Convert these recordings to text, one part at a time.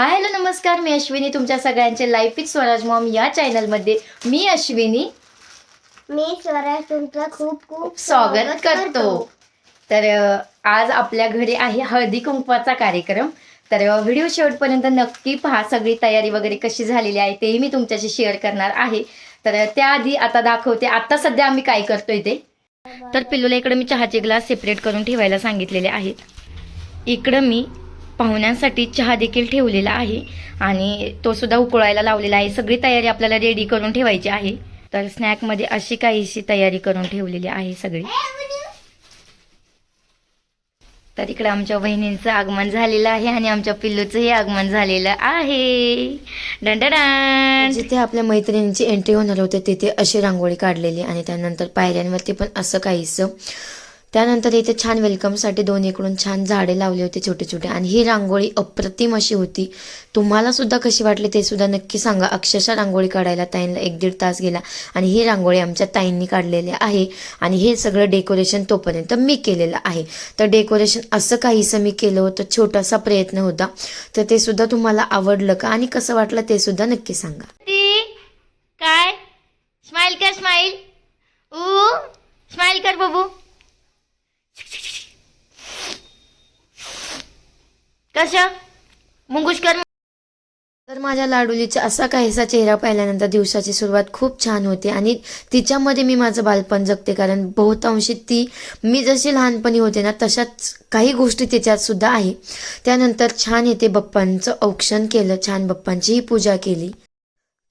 Hi hello नमस्कार. मी अश्विनी तुमच्या सगळ्यांचे लाईफ विथ स्वराज मॉम या चॅनलमध्ये मी अश्विनी. मी स्वराज तुमचं खूप खूप स्वागत करतो. तर आज आपल्या घरी आहे हळदी कुंकवाचा कार्यक्रम. तर व्हिडिओ शेवटपर्यंत नक्की पहा सगळी तयारी वगैरे कशी झालेली आहे तेही मी तुमच्याशी शेअर करणार आहे. तर त्याआधी आता दाखवते. आता सध्या आम्ही काय करतोय ते. तर पिल्लूला इकडे मी चहाचे ग्लास सेपरेट करून ठेवायला सांगितलेले आहेत. इकडं मी पाहुण्यांसाठी चहा देखील ठेवलेला आहे. आणि तो सुद्धा उकळायला लावलेला आहे. सगळी तयारी आपल्याला रेडी करून ठेवायची आहे. तर स्नॅकमध्ये अशी काहीशी तयारी करून ठेवलेली आहे सगळी. तर इकडे आमच्या बहिणींचं आगमन झालेलं आहे आणि आमच्या पिल्लूचंही आगमन झालेलं आहे. डंडडान जिथे आपल्या मैत्रिणींची एंट्री होणार होते तिथे अशी रांगोळी काढलेली आणि त्यानंतर पायऱ्यांवरती पण असं काहीसं त्यानंतर इथे छान वेलकमसाठी दोन्हीकडून छान झाडे लावली होती छोटे छोटे. आणि ही रांगोळी अप्रतिम अशी होती. तुम्हाला सुद्धा कशी वाटली ते सुद्धा नक्की सांगा. अक्षरशः रांगोळी काढायला ताईंना एक दीड तास गेला. आणि ही रांगोळी आमच्या ताईंनी काढलेली आहे. आणि हे सगळं डेकोरेशन तोपर्यंत मी केलेलं आहे. तर डेकोरेशन असं काहीसं मी केलं होतं. छोटासा प्रयत्न होता. तर ते सुद्धा तुम्हाला आवडलं का? आणि कसं वाटलं ते सुद्धा नक्की सांगा. काय? स्माइल कर स्माइल ऊ स्माइल कर बाबू. कशा? मुंगुश कर तर माझ्या लाडुलीचा असा काहीसा चेहरा पाहिल्यानंतर दिवसाची सुरुवात खूप छान होते आणि तिच्यामध्ये मी माझं बालपण जगते कारण बहुतांशी ती मी जशी लहानपणी होते ना तशाच काही गोष्टी तिच्यात सुद्धा आहे. त्यानंतर छान येते बप्पांचं औक्षण केलं छान बप्पांचीही पूजा केली.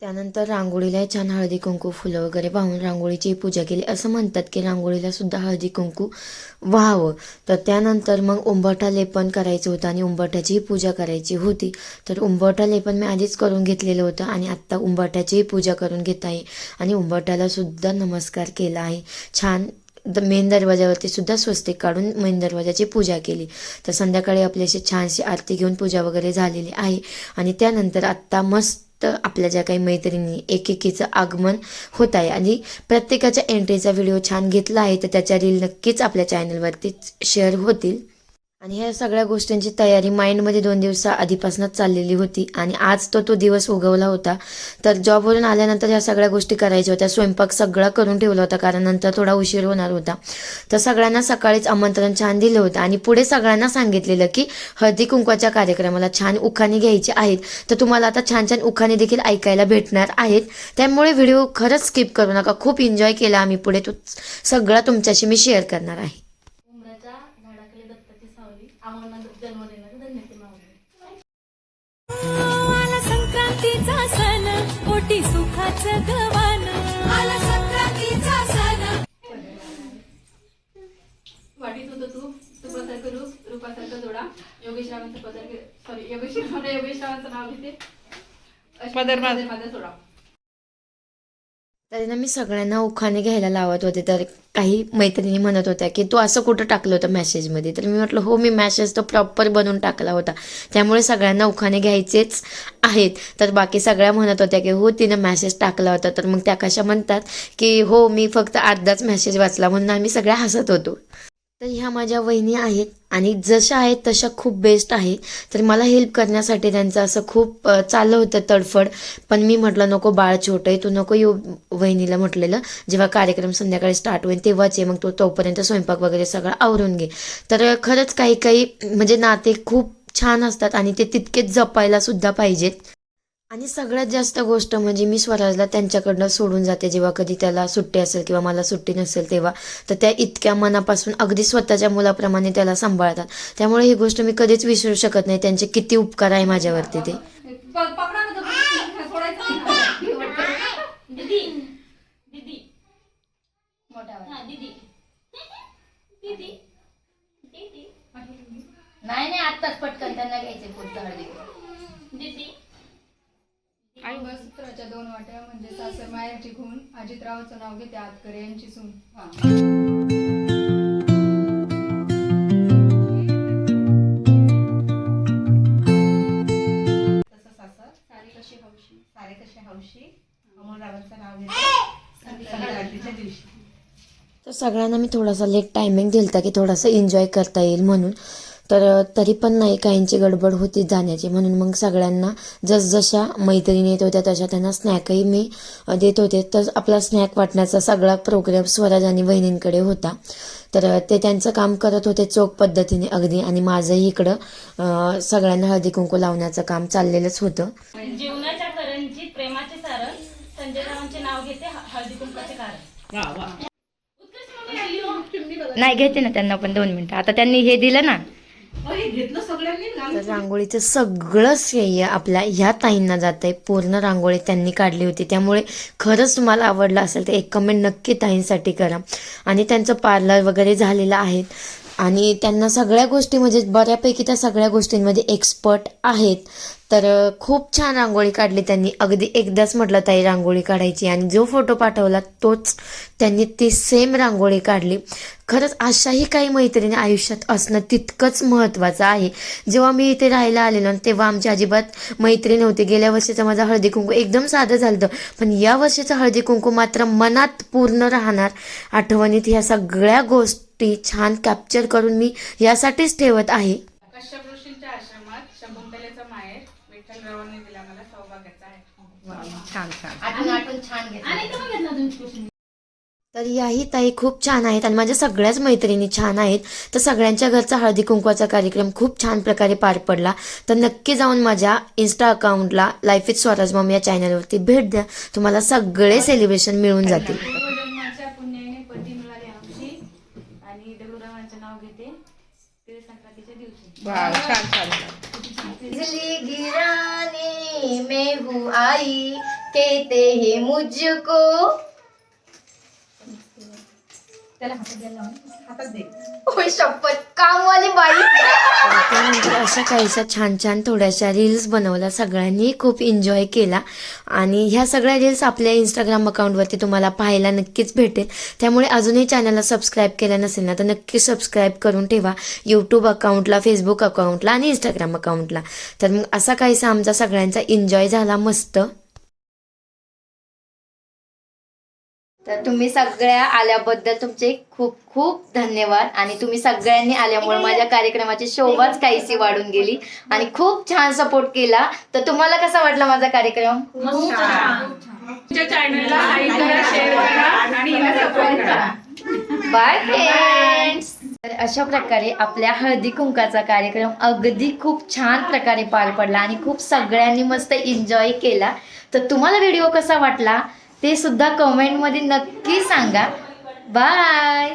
त्यानंतर रांगोळीला छान हळदी कुंकू फुलं वगैरे वाहून रांगोळीची पूजा केली. असं म्हणतात की रांगोळीला सुद्धा हळदी कुंकू व्हावं. तर त्यानंतर मग उंबरठा लेपन करायचं होतं आणि उंबरठ्याचीही पूजा करायची होती. तर उंबरठा लेपन मी आधीच करून घेतलेलं होतं आणि आत्ता उंबरठ्याचीही पूजा करून घेत आहे. आणि उंबरठ्याला सुद्धा नमस्कार केला आहे. छान द मेन दरवाजावरती सुद्धा स्वस्तिक काढून मेन दरवाजाची पूजा केली. तर संध्याकाळी आपल्याशी अशी छानशी आरती घेऊन पूजा वगैरे झालेली आहे. आणि त्यानंतर आत्ता मस्त तर आपल्या ज्या काही मैत्रिणी एकेकीचं आगमन होत आहे. आणि प्रत्येकाच्या एंट्रीचा व्हिडिओ छान घेतला आहे तर त्याच्या रील नक्कीच आपल्या चॅनलवरती शेअर होतील. आणि ह्या सगळ्या गोष्टींची तयारी माइंडमध्ये दोन दिवसा आधीपासूनच चाललेली होती. आणि आज तो तो दिवस उगवला होता. तर जॉबवरून आल्यानंतर ह्या सगळ्या गोष्टी करायच्या होत्या. स्वयंपाक सगळा करून ठेवला होता कारण नंतर थोडा उशीर होणार होता. तर सगळ्यांना सकाळीच आमंत्रण छान दिलं होतं. आणि पुढे सगळ्यांना सांगितलेलं की हळदी कुंकवाच्या कार्यक्रमाला छान उखाणी घ्यायचे आहेत. तर तुम्हाला आता छान छान उखाणी देखील ऐकायला भेटणार आहेत. त्यामुळे व्हिडिओ खरंच स्किप करू नका. खूप एन्जॉय केला आम्ही पुढे. तो सगळा तुमच्याशी मी शेअर करणार आहे. आम्हाला जन्म देणारी धन्यते माऊली आला संक्रांतीचा सण कोटी सुखाचं गवान आला संक्रांतीचा सण. वाटीत होतं तू. तुपासारखं रूप रूपासारखं जोडा. योगेश रावांचं पदर सॉरी योगेश योगेश रावांचं नाव घेते. पदर माझा. सोडा तरी ना मी सगळ्यांना उखाणे घ्यायला लावत होते. तर काही मैत्रिणी म्हणत होत्या की तू असं कुठं टाकलं होतं मॅसेजमध्ये तर मी म्हटलं हो मी मॅसेज तो प्रॉपर बनवून टाकला होता. त्यामुळे सगळ्यांना उखाणे घ्यायचेच आहेत. तर बाकी सगळ्या म्हणत होत्या की हो तिनं मॅसेज टाकला होता. तर मग त्या कशा म्हणतात की हो मी फक्त अर्धाच मॅसेज वाचला म्हणून आम्ही सगळ्या हसत होतो. तर ह्या माझ्या वहिनी आहेत. आणि जशा आहेत तशा खूप बेस्ट आहे. तर मला हेल्प करण्यासाठी त्यांचं असं खूप चाललं होतं तडफड. पण मी म्हटलं नको बाळ छोटं आहे तू नको येऊ वहिनीला म्हटलेलं. जेव्हा कार्यक्रम संध्याकाळी स्टार्ट होईल तेव्हाच ये. मग तो तोपर्यंत स्वयंपाक वगैरे सगळं आवरून घे. तर खरंच काही काही म्हणजे नाते खूप छान असतात. आणि ते तितकेच जपायला सुद्धा पाहिजेत. आणि सगळ्यात जास्त गोष्ट म्हणजे मी स्वराजला त्यांच्याकडनं सोडून जाते जेव्हा कधी त्याला सुट्टी असेल किंवा मला सुट्टी नसेल तेव्हा तर त्या इतक्या मनापासून अगदी स्वतःच्या मुलाप्रमाणे त्याला सांभाळतात. त्यामुळे ही गोष्ट मी कधीच विसरू शकत नाही. त्यांचे किती उपकार आहे माझ्यावरती ते. नाही. दीदी. दीदी. मोठा आवाज. दीदी. दीदी. दीदी. नाही नाही आत्ताच पटकन त्यांना घ्यायचे पुढचं हळदी दीदी. मंगळसूत्राच्या दोन वाट्या म्हणजे सासर खून. अजितरावचं नाव घेते आतकरे यांची सून. तसं सासर. सारे कशी हौशी? सारे कसे हौशी? अमोलरावांचं नाव घेते. संक्रांतीच्या दिवशी. तर सगळ्यांना मी थोडासा लेट टायमिंग दिलता की थोडासा एन्जॉय करता येईल म्हणून. तर तरी पण नाही काहींची गडबड होती जाण्याची. म्हणून मग सगळ्यांना जसजशा मैत्रिणी येत होत्या तशा त्यांना स्नॅकही मी देत होते. तर आपला स्नॅक वाटण्याचा सगळा प्रोग्राम स्वराज आणि बहिणींकडे होता. तर ते त्यांचं काम करत होते चोख पद्धतीने अगदी आणि माझंही इकडं सगळ्यांना हळदी कुंकू लावण्याचं काम चाललेलंच होतं. जीवनाच्या करंजीत प्रेमाचे सारण संजय रावांचे नाव घेते ह- हळदी कुंकाचे कारण. उत्कृष्ट मम्मी आली हो. नाही घेते ना त्यांना पण दोन मिनटं. आता त्यांनी हे दिलं ना तर रांगोळीचं सगळं श्रेय आपल्या ह्या ताईंना जात आहे पूर्ण रांगोळी त्यांनी काढली होती. त्यामुळे खरंच तुम्हाला आवडलं असेल तर एक कमेंट नक्की ताईंसाठी करा. आणि त्यांचं पार्लर वगैरे झालेलं आहे. आणि त्यांना सगळ्या गोष्टी म्हणजे बऱ्यापैकी त्या सगळ्या गोष्टींमध्ये एक्सपर्ट आहेत. तर खूप छान रांगोळी काढली त्यांनी. अगदी एकदाच म्हटलं ताई रांगोळी काढायची. आणि जो फोटो पाठवला तोच त्यांनी ती सेम रांगोळी काढली. खरंच अशाही काही मैत्रिणी आयुष्यात असणं तितकंच महत्त्वाचं आहे. जेव्हा मी इथे राहायला आलेलो ना, तेव्हा आमची अजिबात मैत्रीण होती गेल्या वर्षीचं माझं हळदी कुंकू एकदम साधं झालं पण या वर्षीचं हळदी कुंकू मात्र मनात पूर्ण राहणार. आठवणीत ह्या सगळ्या गोष्टी छान कॅप्चर करून मी यासाठीच ठेवत आहे. कश्यप ऋषींच्या आश्रमात शकुंतलेचा माहेर विठ्ठलरावांनी दिला. मला सौभाग्याचा आहे. आणि इथं बघितलं तुम्ही उत्कृष्ट तर याही ताई खूप छान आहेत आणि माझ्या सगळ्याच मैत्रिणी छान आहेत. तर सगळ्यांच्या घरचा हळदी कुंकवाचा कार्यक्रम खूप छान प्रकारे पार पडला. तर नक्की जाऊन माझ्या इन्स्टा अकाउंटला लाईफ विथ स्वराज मॉम या चॅनलवरती भेट द्या. तुम्हाला सगळे सेलिब्रेशन मिळून जातील. नाव घेते. तिळ संक्रांतीच्या दिवशी. वा छान छान बिजली गिराने मैं हूँ आई कहते हैं मुझको. ओय शपथ. कामवाली बाई. अशा काहीशा छान छान थोड्याशा रील्स बनवल्या सगळ्यांनी खूप एन्जॉय केला. आणि ह्या सगळ्या रील्स आपल्या इंस्टाग्राम अकाउंटवरती तुम्हाला पाहायला नक्कीच भेटेल. त्यामुळे अजूनही चॅनलला सबस्क्राईब केलं नसेल ना तर नक्की सबस्क्राईब करून ठेवा. यूट्यूब अकाउंटला फेसबुक अकाउंटला आणि इंस्टाग्राम अकाउंटला तर मग असा काहीसा आमचा सगळ्यांचा एन्जॉय झाला मस्त. तर तुम्ही सगळ्या आल्याबद्दल तुमचे खूप खूप धन्यवाद. आणि तुम्ही सगळ्यांनी आल्यामुळे माझ्या कार्यक्रमाची शोभाच काहीशी वाढून गेली. आणि खूप छान सपोर्ट केला. तर तुम्हाला कसा वाटला माझा कार्यक्रम? तुमच्या चॅनलला लाईक करा शेअर करा आणि हिला सपोर्ट करा. बाय फ्रेंड्स तर अशा प्रकारे आपल्या हळदी कुंकाचा कार्यक्रम अगदी खूप छान प्रकारे पार पडला आणि खूप सगळ्यांनी मस्त एन्जॉय केला. तर तुम्हाला व्हिडिओ कसा वाटला? ते सुद्धा कमेंटमध्ये नक्की सांगा. बाय